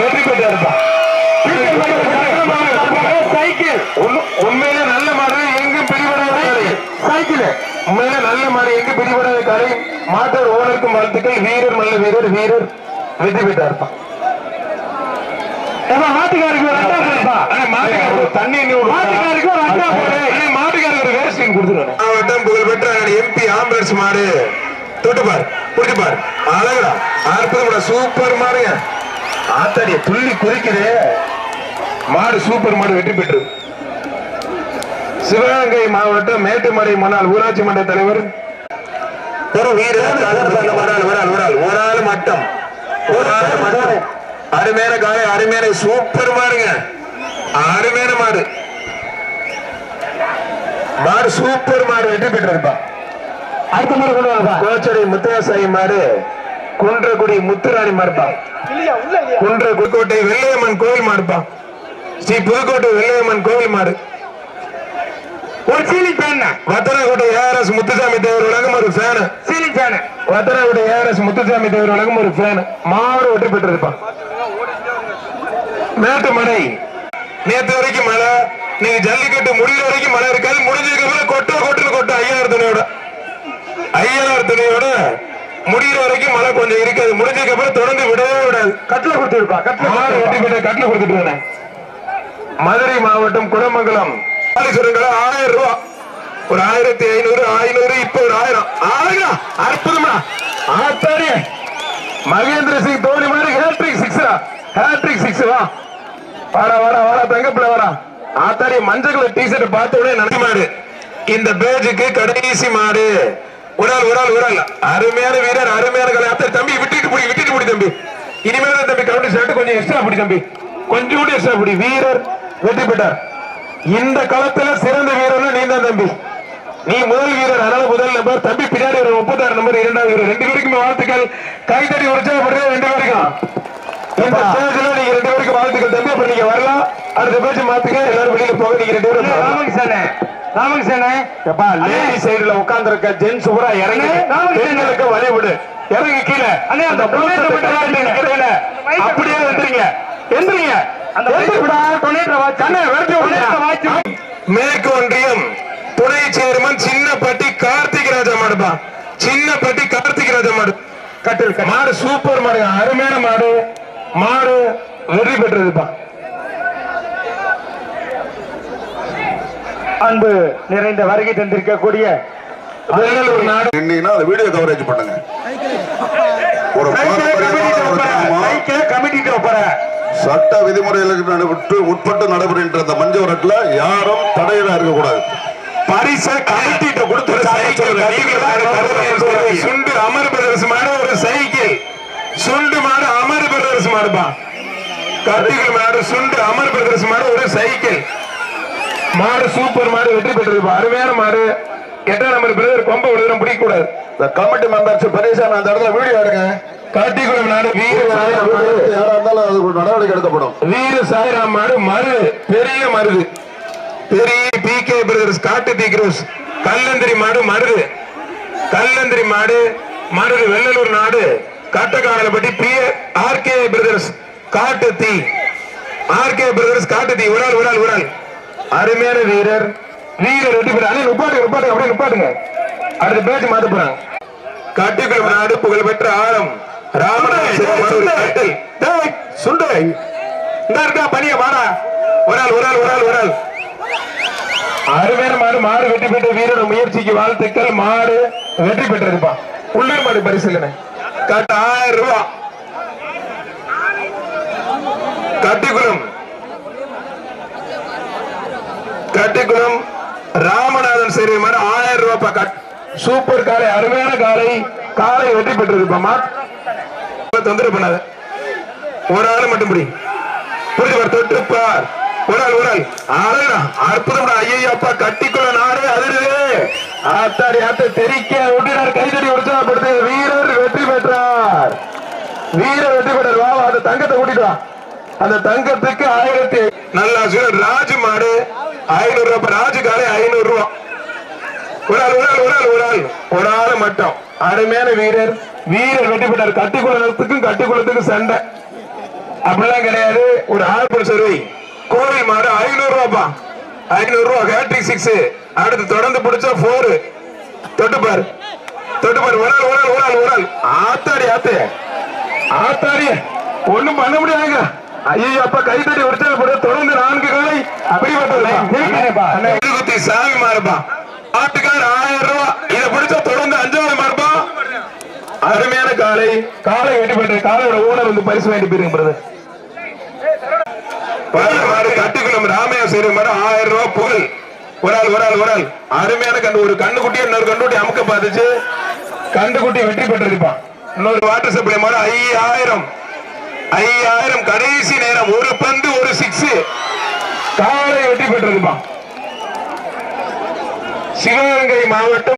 வெற்றி பெற்று உண்மையில நல்ல மாடு எங்கும் பிடிபடாத சைக்கிள். உண்மையில நல்ல மாடு எங்கு பிடிபடாத கடை மாட்டர் ஓனருக்கும் வாழ்த்துக்கள். வீரர் நல்ல வீரர் வீரர். வெற்றி பெற்றா இருப்பான் ஒரு அண்டா போடுப்பா. தண்ணி மாட்டுக்காருக்கு ஒரு அண்டா போடு. மாட்டுக்காருக்கு ஒரு வேஸ்டிங் கொடுத்துருவேன் மாவட்டம் புகழ்பெற்ற எம்பி ஆம்புலன்ஸ் மாடு. தொட்டுப்பார் குடிச்சுப்பார் அழகா அற்புதம் சூப்பர் மாறுங்க ஆத்தாடிய துள்ளி குதிக்குது மாடு சூப்பர் மாடு வெற்றி பெற்று சிவகங்கை மாவட்டம் மேட்டுமலை மணால் ஊராட்சி மன்ற தலைவர். ஒரு வீரர் ஒரு ஆள் ஒரு ஆள் ஒரு ஆள் ஒரு ஆள் மட்டம். ஒரு ஆள் மட்டம். அருமையான காய அருமையான சூப்பர் மாடுங்க. அருமையான மாடு. மாடு சூப்பர் மாடு வெற்றி பெற்றிருப்பா அடுத்த மாடு கொண்டு கோச்சடை முத்தையாசாயி மாடு. குன்றக்குடி முத்துராணி மாடுப்பா குன்ற புதுக்கோட்டை வெள்ளையம்மன் கோவில் மாடுப்பா ஸ்ரீ புதுக்கோட்டை வெள்ளையம்மன் கோவில் மாடு ஒரு ceiling fan. Vathanakottai ARS Muthusamy Thevar உலகம் ஒரு fan. Ceiling fan. Vathanakottai ARS Muthusamy Thevar உலகம் ஒரு ஃபேன். மாடு வெற்றி பெற்றிருப்பான் மேட்டுமலை நேத்து வரைக்கும் மழை. நீங்க ஜல்லிக்கட்டு முடிகிற வரைக்கும் மழை இருக்காது. முடிஞ்சதுக்கு அப்புறம் கொட்டோ கொட்டுன்னு கொட்டோ ஐயாயிரம் துணையோட. ஐயாயிரம் துணையோட முடிகிற வரைக்கும் மழை கொஞ்சம் இருக்காது. முடிஞ்சதுக்கு அப்புறம் தொடர்ந்து விடவே விடாது. கட்டில கொடுத்துருப்பா. கட்டில வெட்டி பெற்ற கட்டில கொடுத்துட்டு மதுரை மாவட்டம் குடமங்கலம். காளீஸ்வரங்கள ஆயிரம் ரூபாய் ஒரு ஆயிரத்தி ஐநூறு ஐநூறு இப்ப ஒரு ஆயிரம். ஆயிரம் அற்புதமா ஆத்தாடி. மகேந்திர சிங் தோனி மாதிரி ஹேட்ரிக் சிக்ஸரா ஹேட்ரிக் சிக்ஸ் வா. வாடா வாடா வாடா தங்கப்பிள்ள வாடா. ஆத்தாடி மஞ்சள் கலர் டிஷர்ட் பார்த்த உடனே நினைக்க மாடு இந்த பேஜுக்கு கடைசி மாடு. ஒரு ஆள் ஒரு ஆள் ஒரு ஆள். அருமையான வீரர் அருமையான கலை. அத்தை தம்பி விட்டுட்டு போடி விட்டுட்டு போடி தம்பி. இனிமேல் தம்பி கவுண்டி ஷர்ட் கொஞ்சம் எக்ஸ்ட்ரா பிடி தம்பி. கொஞ்சம் கூட எக்ஸ்ட்ரா பிடி. வீரர் வெற்றி பெற்றார். இந்த களத்துல சிறந்த வீரர்னு நீ தான் தம்பி. நீ முதல் வீரர் அதனால முதல் நம்பர் தம்பி பின்னாடி ஒரு முப்பத்தாறு நம்பர் இரண்டாவது வீரர். ரெண்டு பேருக்குமே வாழ்த்துக்கள். கைத்தடி உற்சாகப்படுறது ரெண்டு பேருக்கும். இந்த ஸ்டேஜ்ல நீங்க ரெண்டு பேருக்கு வாழ்த்துக்கள். தம்பி அப்புறம் நீங்க வரலாம். அடுத்த பேச்சு மாத்துங்க. எல்லாரும் வெளியில போக நீங்க ரெண்டு பேரும் ராமகிருஷ்ணனே எப்பா லேடி சைடுல உட்கார்ந்து இருக்க ஜென்ஸ் பூரா இறங்கி பெண்களுக்கு வழி விடு. இறங்கி கீழே. அந்த அப்படியே வந்துறீங்க எந்திரிங்க. அந்த மேற்கு ஒன்றியம் துணை சேர்மன் சின்னப்பட்டி கார்த்திக் ராஜா மாடுப்பா சின்னப்பட்டி கார்த்திக் ராஜா மாடு. கட்டில் மாடு சூப்பர் மாடு. அருமையான மாடு. மாடு வெற்றி பெற்றதுப்பா அன்பு நிறைந்த வருகை தந்திருக்கக்கூடிய நின்னீங்கன்னா அதை வீடியோ கவரேஜ் பண்ணுங்க. ஒரு கமிட்டிட்டு சட்ட விதிமுறைகளுக்கு உட்பட்டு நடைபெறுகின்ற அந்த மஞ்சவரத்துல யாரும் தடையில இருக்கக்கூடாது. பரிச கமிட்டிட்ட கொடுத்து சுண்டு அமர் பிரதர்ஸ் மாடு ஒரு சைக்கிள். சுண்டு மாடு அமர் பிரதர்ஸ் மாடுப்பா. கத்திகள் மாடு சுண்டு அமர் பிரதர்ஸ் மாடு ஒரு சைக்கிள். மாடு சூப்பர் மாடு வெற்றி பெற்றிருப்பா அருமையான மாடு. எட்டாம் நம்பர் பிரதர் கொம்ப விழுதும் பிடிக்க கூடாது இந்த கமிட்டி மெம்பர்ஸ் பெரியசாமி அந்த இடத்துல வீடியோ எடுங்க. காட்டிக்குளம் நாடு வீர யாரா இருந்தாலும் அது நடவடிக்கை எடுக்கப்படும். வீர சாயிராம் மாடு மருது பெரிய மருது. பெரிய பி கே பிரதர்ஸ் காட்டு தீக்ரோஸ் கல்லந்திரி மாடு மருது. கல்லந்திரி மாடு மருது வெள்ளலூர் நாடு. Kattakkaralappatti P R K brothers காட்டு தீ. ஆர் கே பிரதர்ஸ் காட்டு தீ. ஒரு ஆள் ஒரு ஆள் ஒரு ஆள். அருமையான வீரர். வீரர் வெற்றி பெற அண்ணே நிப்பாட்டுங்க நிப்பாட்டுங்க அப்படியே நிப்பாட்டுங்க. அடுத்த பேச்சு மாத்த போறாங்க. கட்டுக்குளம் நாடு புகழ்பெற்ற ஆழம் ராமநாதன் சுண்டு இந்த இருக்கா பனிய வாடா. ஒரு ஆள் ஒரு ஆள் ஒரு ஆள் ஒரு ஆள். அருமையான மாடு மாடு வெற்றி பெற்ற வீரர் முயற்சிக்கு வாழ்த்துக்கள். மாடு வெற்றி பெற்றிருப்பா. உள்ளூர் மாடு பரிசீலனை. கட்ட ஆயிரம் ரூபாய் கட்டிக்குளம். கட்டிக்குளம் ராமநாதன் சேரி மாடு ஆயிரம் ரூபாய் கட் சூப்பர் காலை அருமையான காலை காலை வெற்றி பெற்றிருப்பாமா தொந்தரவு பண்ணாத. ஒரு ஆள் மட்டும் பிடி. புரிஞ்சவர் தொட்டு பார். ஒரு ஆள் ஒரு ஆள். அழகா அற்புதம் ஐயப்பா கட்டிக்குள்ள நாடே அதிருது ஆத்தாடி ஆத்த தெரிக்க ஒட்டினார் கைதடி உற்சாகப்படுத்து வீரர் வெற்றி பெற்றார். வீரர் வெற்றி பெற்றார். வா வா, அந்த தங்கத்தை கூட்டிட்டு வா. அந்த தங்கத்துக்கு ஆயிரத்தி நல்லா சொல்ல ராஜு மாடு. ஐநூறு ரூபாய் ராஜு காலை ஐநூறு ரூபாய் ஒரு ஆள் ஒரு ஆள் ஒரு ஆள் ஒரு ஆள். ஒரு ஆள் மட்டும். அருமையான வீரர். வீரர் கட்டி பெற்றார். கட்டிக்குளத்துக்கும் கட்டிக்குளத்துக்கும் சண்டை. அப்படிலாம் கிடையாது. ஒரு ஆழ்புல் சர்வை கோவில் மாடு ஐநூறு ரூபாப்பா. ஐநூறு ரூபா ஹேட்ரிக் சிக்ஸ் அடுத்து தொடர்ந்து பிடிச்சா போர். தொட்டுப்பார் தொட்டுப்பார் ஒரு ஆள் ஒரு ஆள் ஒரு ஆள் ஒரு ஆள். ஆத்தாடி ஆத்தே. ஆத்தாடி ஒண்ணும் பண்ண முடியாதுங்க. ஐயோ அப்பா கை தட்டி உற்சாகப்பட தொடர்ந்து நான்கு காலை பிடிபட்டது குத்தி சாமி ஆட்டுக்கார் ஆயிரம் ரூபாய் இதை பிடிச்சா தொடர்ந்து அஞ்சாவது அருமையான காலை. காலை வெட்டி பெற்ற காலையோட ஓனர் வந்து பரிசு வேண்டி போயிருங்க பிரதர் கட்டுக்குளம் ராமையா செய்யற மாதிரி ஆயிரம் ரூபாய் புகழ். ஒரு ஆள் ஒரு ஆள் ஒரு ஆள். அருமையான கண்டு ஒரு இன்னொரு கண்டு குட்டி அமுக்க பார்த்துச்சு. கண்டு குட்டி வெற்றி பெற்றிருப்பான் இன்னொரு வாட்டர் சப்ளை மாதிரி ஐயாயிரம். ஐயாயிரம் கடைசி நேரம். ஒரு பந்து ஒரு சிக்ஸ் காலை வெற்றி பெற்றிருப்பான் சிவகங்கை மாவட்டம்